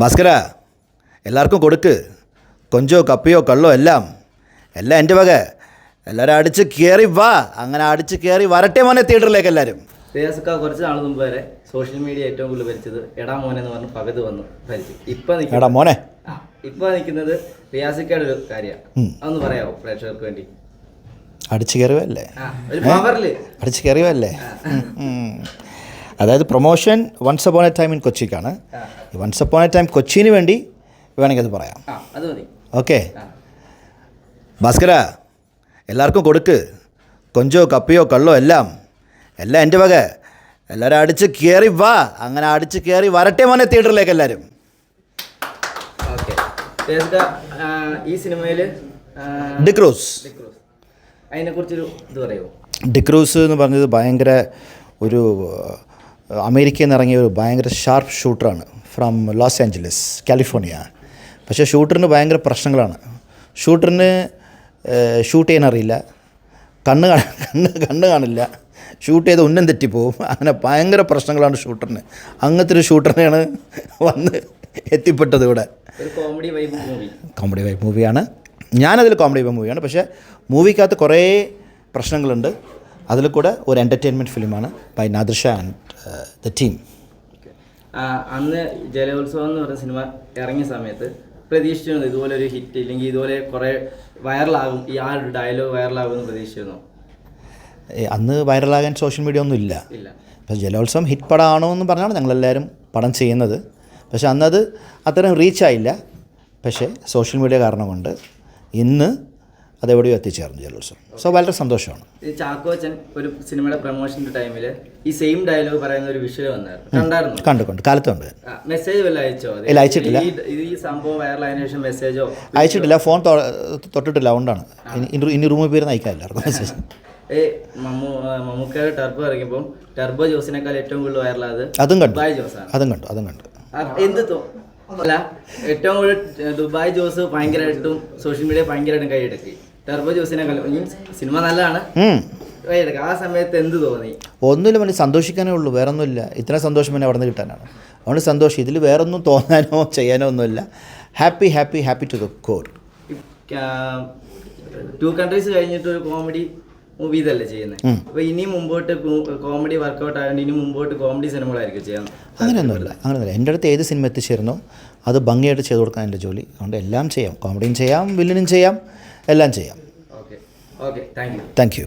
ഭാസ്കര എല്ലാവർക്കും കൊടുക്ക്. കൊഞ്ചോ കപ്പിയോ കള്ളോ എല്ലാം. എല്ലാം എന്റെ വക. എല്ലാവരും അടിച്ച് കയറി വാ. അങ്ങനെ അടിച്ച് കയറി വരട്ടെ മോനെ തിയേറ്ററിലേക്ക് എല്ലാവരും. കുറച്ച് നാൾ മുമ്പ് വരെ സോഷ്യൽ മീഡിയ ഏറ്റവും കൂടുതൽ ഭരിച്ചത് എടാ മോനെ എന്ന് പറഞ്ഞ് പകുതി വന്നു ഭരിച്ചു. ഇപ്പൊ എടാ മോനെ. ഇപ്പൊ നിൽക്കുന്നത് റിയാസിക്കയുടെ ഒരു കാര്യമാണ്. അതൊന്ന് പറയാമോ പ്രേക്ഷകർക്ക് വേണ്ടി? അടിച്ചു കയറിയല്ലേ അടിച്ച് കയറിയല്ലേ അതായത് promotion once upon a time in കൊച്ചിക്കാണ്. Once upon a time കൊച്ചിന് വേണ്ടി വേണമെങ്കിൽ അത് പറയാം. ഓക്കെ ഭാസ്കര എല്ലാവർക്കും കൊടുക്ക്. കൊഞ്ചോ കപ്പിയോ കള്ളോ എല്ലാം. എല്ലാം എന്റെ വക. എല്ലാവരും അടിച്ച് കയറി വാ. അങ്ങനെ അടിച്ച് കയറി വരട്ടെ മോനെ തിയേറ്ററിലേക്ക് എല്ലാവരും. ഈ സിനിമയിൽ ഡിക്രൂസ് ഇത് പറയുമോ ഡിക്രൂസ് എന്ന് പറഞ്ഞത് ഭയങ്കര ഒരു അമേരിക്കയിൽ നിന്ന് ഇറങ്ങിയ ഒരു ഭയങ്കര ഷാർപ്പ് ഷൂട്ടറാണ് ഫ്രം ലോസ് ആഞ്ചലസ് കാലിഫോർണിയ പക്ഷേ ഷൂട്ടറിന് ഭയങ്കര പ്രശ്നങ്ങളാണ്. ഷൂട്ടറിന് ഷൂട്ട് ചെയ്യാൻ അറിയില്ല. കണ്ണ് കാണ കണ്ണ് കണ്ണ് കാണില്ല. ഷൂട്ട് ചെയ്ത് ഉന്നം തെറ്റിപ്പോവും. അങ്ങനെ ഭയങ്കര പ്രശ്നങ്ങളാണ് ഷൂട്ടറിന് അങ്ങനത്തെ ഒരു ഷൂട്ടറിനെയാണ് വന്ന് എത്തിപ്പെട്ടത് ഇവിടെ. Comedy vibe movie comedy vibe മൂവിയാണ് ഞാനതിൽ കോമഡി വൈബ് മൂവിയാണ് പക്ഷേ മൂവിക്കകത്ത് കുറേ പ്രശ്നങ്ങളുണ്ട്. അതിൽ കൂടെ ഒരു എന്റർടൈൻമെന്റ് ഫിലിമാണ് by Nadirsha and the team അന്ന് ജലോത്സവം എന്ന് പറഞ്ഞ സിനിമ ഇറങ്ങിയ സമയത്ത് പ്രതീക്ഷിച്ചിരുന്നു ഇതുപോലെ ഒരു ഹിറ്റ് ഇല്ലെങ്കിൽ ഇതുപോലെ കുറെ വൈറലാകും ഈ ആ ഒരു ഡയലോഗ് വൈറലാകും എന്ന് പ്രതീക്ഷിച്ചിരുന്നു? അന്ന് വൈറലാകാൻ സോഷ്യൽ മീഡിയ ഒന്നും ഇല്ല. പക്ഷേ ജലോത്സവം ഹിറ്റ് പടമാണോ എന്ന് പറഞ്ഞാണ് ഞങ്ങളെല്ലാവരും പടം ചെയ്യുന്നത്. പക്ഷേ അന്നത് അത്രയും റീച്ചായില്ല പക്ഷേ സോഷ്യൽ മീഡിയ കാരണം കൊണ്ട് ഇന്ന് അതെവിടെയോ എത്തിച്ചേർന്നു ജലോത്സവം. സോ വളരെ സന്തോഷമാണ്. ഈ ചാക്കോച്ചൻ ഒരു സിനിമയുടെ പ്രൊമോഷന്റെ ടൈമിൽ ഈ സെയിം ഡയലോഗ് പറയുന്ന ഒരു വിഷയം വന്നായിരുന്നു. കണ്ടായിരുന്നു? കണ്ടു കണ്ടു. കാലത്തുണ്ട് മെസ്സേജ് വല്ല അയച്ചോ? ഇല്ല, അയച്ചിട്ടില്ല. ഈ- സംഭവം വൈറലായതിനു ശേഷം മെസ്സേജോ അയച്ചിട്ടില്ല. ഫോൺ തൊട്ടിട്ടില്ല. അതുകൊണ്ടാണ്. ഇനി ഇനി- റൂമിൽ പേര് നയിക്കാനില്ലായിരുന്നു മെസ്സേജ് ഏ മമ്മൂ മമ്മൂക്കയുടെ ടർബോ ഇറങ്ങിയപ്പോൾ ടർബോ ജോസിനേക്കാൾ ഏറ്റവും കൂടുതൽ വൈറലായത് അതും കണ്ടു. ദുബായ് ജോസാണ്. അതും കണ്ടു അതും കണ്ടു. എന്ത് അല്ല ഏറ്റവും കൂടുതൽ ദുബായ് ജോസ് ഭയങ്കരമായിട്ടും സോഷ്യൽ മീഡിയ ഭയങ്കരമായിട്ടും കൈയെടുക്കി. ടർബോ മീൻസ് സിനിമ നല്ലതാണ്. ആ സമയത്ത് എന്ത് തോന്നി? ഒന്നുമില്ല മണി സന്തോഷിക്കാനേ ഉള്ളൂ. വേറെ ഒന്നുമില്ല ഇത്ര സന്തോഷം തന്നെ അവിടെ നിന്ന് കിട്ടാനാണ്. അതുകൊണ്ട് സന്തോഷം. ഇതിൽ വേറൊന്നും തോന്നാനോ ചെയ്യാനോ ഒന്നുമില്ല. Happy happy happy to the core two countries കഴിഞ്ഞിട്ട് ഒരു കോമഡി മൂവി ഇതല്ലേ ചെയ്യുന്നത്. അപ്പൊ ഇനി മുമ്പോട്ട് കോമഡി വർക്ക്ഔട്ട് ആയതുകൊണ്ട് ഇനി മുമ്പോട്ട് കോമഡി സിനിമകളായിരിക്കും ചെയ്യാൻ അങ്ങനെയൊന്നുമില്ല അങ്ങനെയൊന്നുമില്ല. എന്റെ അടുത്ത് ഏത് സിനിമ എത്തിച്ചേരുന്നോ അത് ഭംഗിയായിട്ട് ചെയ്തു കൊടുക്കാൻ എന്റെ ജോലി. അതുകൊണ്ട് എല്ലാം ചെയ്യാം. കോമഡിയും ചെയ്യാം വില്ലനും ചെയ്യാം എല്ലാം ചെയ്യാം. Okay. Okay. Thank you. Thank you.